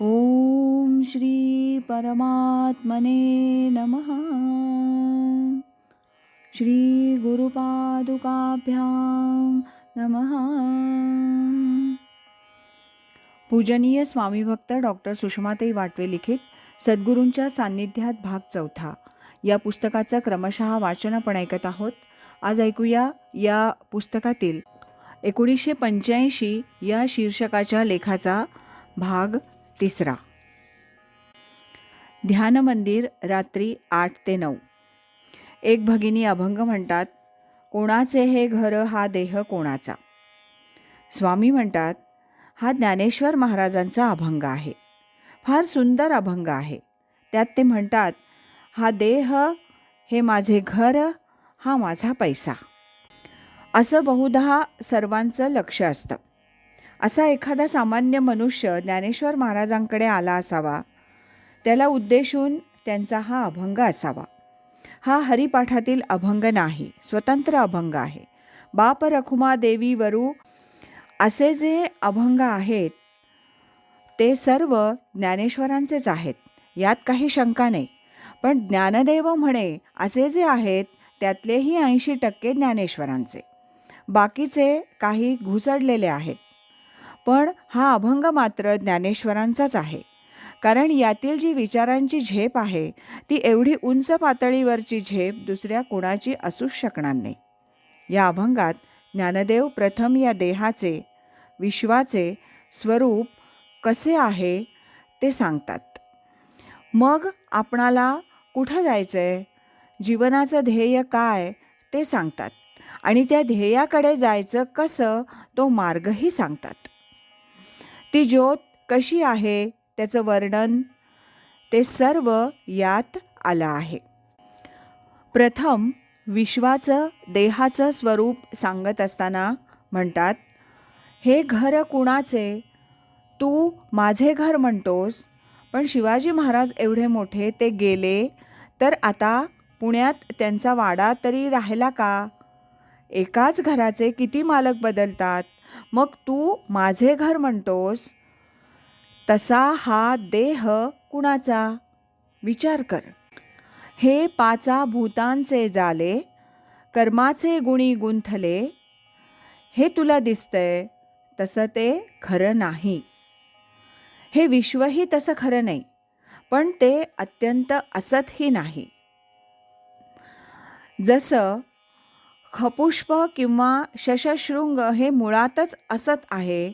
ॐ श्री परमात्मने नमः। श्री गुरुपादुकाभ्यां नमः। पूजनीय स्वामीभक्त डॉक्टर सुषमाताई वाटवे लिखित सद्गुरूंच्या सान्निध्यात भाग चौथा. या पुस्तकाचं क्रमशः वाचन आपण ऐकत आहोत. आज ऐकूया या पुस्तकातील एकोणीसशे पंच्याऐंशी या शीर्षकाच्या लेखाचा भाग तिसरा. ध्यान मंदिर रात्री आठ ते नऊ. एक भगिनी अभंग म्हणतात कोणाचे हे घर हा देह कोणाचा? स्वामी म्हणतात हा ज्ञानेश्वर महाराजांचा अभंग आहे. फार सुंदर अभंग आहे. त्यात ते म्हणतात हा देह हे माझे घर हा माझा पैसा. असं बहुधा सर्वांचं लक्ष असतं. असा एखादा सामान्य मनुष्य ज्ञानेश्वर महाराजांकडे आला असावा. त्याला उद्देशून त्यांचा हा अभंग असावा. हा हरिपाठातील अभंग नाही स्वतंत्र अभंग आहे. बाप रखुमा देवी वरू असे जे अभंग आहेत ते सर्व ज्ञानेश्वरांचेच आहेत यात काही शंका नाही. पण ज्ञानदेव म्हणे असे जे आहेत त्यातलेही ऐंशी टक्के ज्ञानेश्वरांचे. बाकीचे काही घुसडलेले आहेत. पण हा अभंग मात्र ज्ञानेश्वरांचाच आहे. कारण यातील जी विचारांची झेप आहे ती एवढी उंच पातळीवरची झेप दुसऱ्या कोणाची असूच शकणार नाही. या अभंगात ज्ञानदेव प्रथम या देहाचे विश्वाचे स्वरूप कसे आहे ते सांगतात. मग आपणाला कुठं जायचं आहे जीवनाचं ध्येय काय? ते सांगतात. आणि त्या ध्येयाकडे जायचं कसं तो मार्गही सांगतात. ती ज्योत कशी आहे त्याचं वर्णन? ते सर्व यात आलं आहे. प्रथम विश्वाचं देहाचं स्वरूप सांगत असताना म्हणतात हे घर कुणाचे? तू माझे घर म्हणतोस पण शिवाजी महाराज एवढे मोठे ते गेले तर आता पुण्यात त्यांचा वाडा तरी राहिला का? एकाच घराचे किती मालक बदलतात? मग तू माझे घर म्हणतोस तसा हा देह कुणाचा? विचार कर. हे पाचा भूतांचे जाले कर्माचे गुणी गुंथले हे तुला दिसतंय तसं ते खरं नाही. हे विश्वही तसं खरं नाही पण ते अत्यंत असतही नाही. जसं खपुष्प किंवा शशशृंग हे मुळातच असत आहे.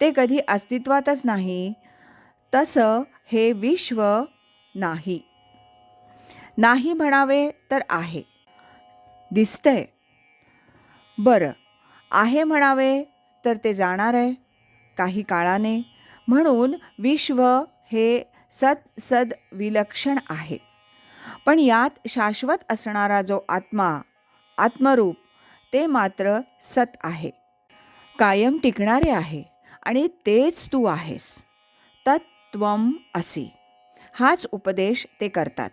ते कधी अस्तित्वातच नाही. तसं हे विश्व नाही. नाही म्हणावे तर आहे. दिसतंय. बरं आहे म्हणावे तर ते जाणार आहे. काही काळाने. म्हणून विश्व हे सत सद विलक्षण आहे. पण यात शाश्वत असणारा जो आत्मा आत्मरूप. ते मात्र सत आहे. कायम टिकणारे आहे आणि तेच तू आहेस. तत्त्वम असी. हाच उपदेश ते करतात.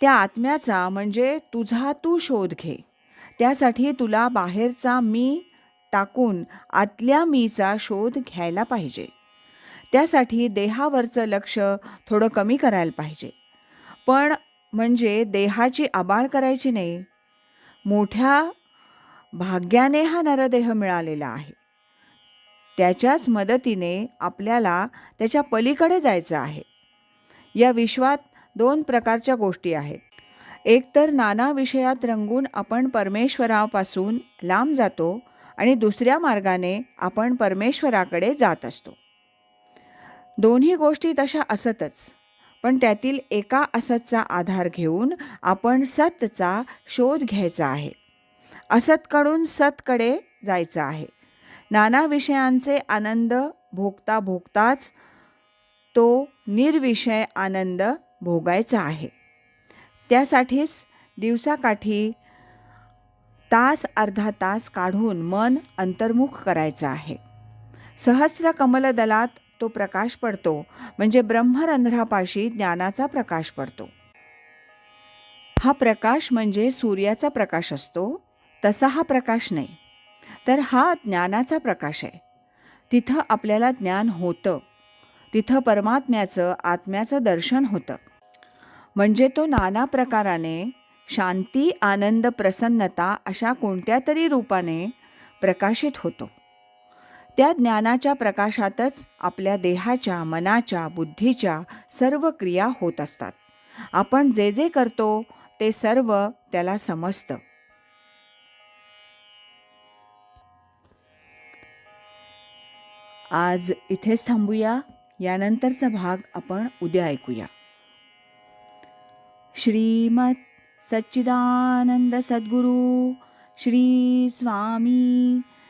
त्या आत्म्याचा म्हणजे तुझा तू शोध घे. त्यासाठी तुला बाहेरचा मी टाकून आतल्या मीचा शोध घ्यायला पाहिजे. त्यासाठी देहावरचं लक्ष थोडं कमी करायला पाहिजे. पण म्हणजे देहाची आबाळ करायची नाही मोठ्या भाग्याने हा नरदेह मिळालेला आहे. त्याच्याच मदतीने आपल्याला त्याच्या पलीकडे जायचं आहे. या विश्वात दोन प्रकारच्या गोष्टी आहेत. एकतर नाना विषयात रंगून आपण परमेश्वरापासून लांब जातो आणि दुसऱ्या मार्गाने आपण परमेश्वराकडे जात असतो. दोन्ही गोष्टी तशा असतच. पण त्यातील एका असतचा आधार घेऊन आपण सतचा शोध घ्यायचा आहे. असतकडून सतकडे जायचं आहे. नाना विषयांचे आनंद भोगता भोगताच तो निर्विषय आनंद भोगायचा आहे. त्यासाठीच दिवसाकाठी तास अर्धा तास काढून मन अंतर्मुख करायचं आहे. सहस्र कमलदलात तो प्रकाश पडतो. म्हणजे ब्रह्मरंध्रापाशी ज्ञानाचा प्रकाश पडतो. हा प्रकाश म्हणजे सूर्याचा प्रकाश असतो. तसा हा प्रकाश नाही. तर हा ज्ञानाचा प्रकाश आहे. तिथं आपल्याला ज्ञान होतं. तिथं परमात्म्याचं आत्म्याचं दर्शन होतं. म्हणजे तो नाना प्रकाराने शांती आनंद प्रसन्नता अशा कोणत्या तरी रूपाने प्रकाशित होतो. त्या ज्ञानाच्या प्रकाशातच आपल्या देहाच्या मनाच्या बुद्धीच्या सर्व क्रिया होत असतात. आपण जे जे करतो ते सर्व त्याला समजतं. आज इथेच थांबूया. यानंतरचा भाग आपण उद्या ऐकूया. श्रीमत सच्चिदानंद सद्गुरु श्री स्वामी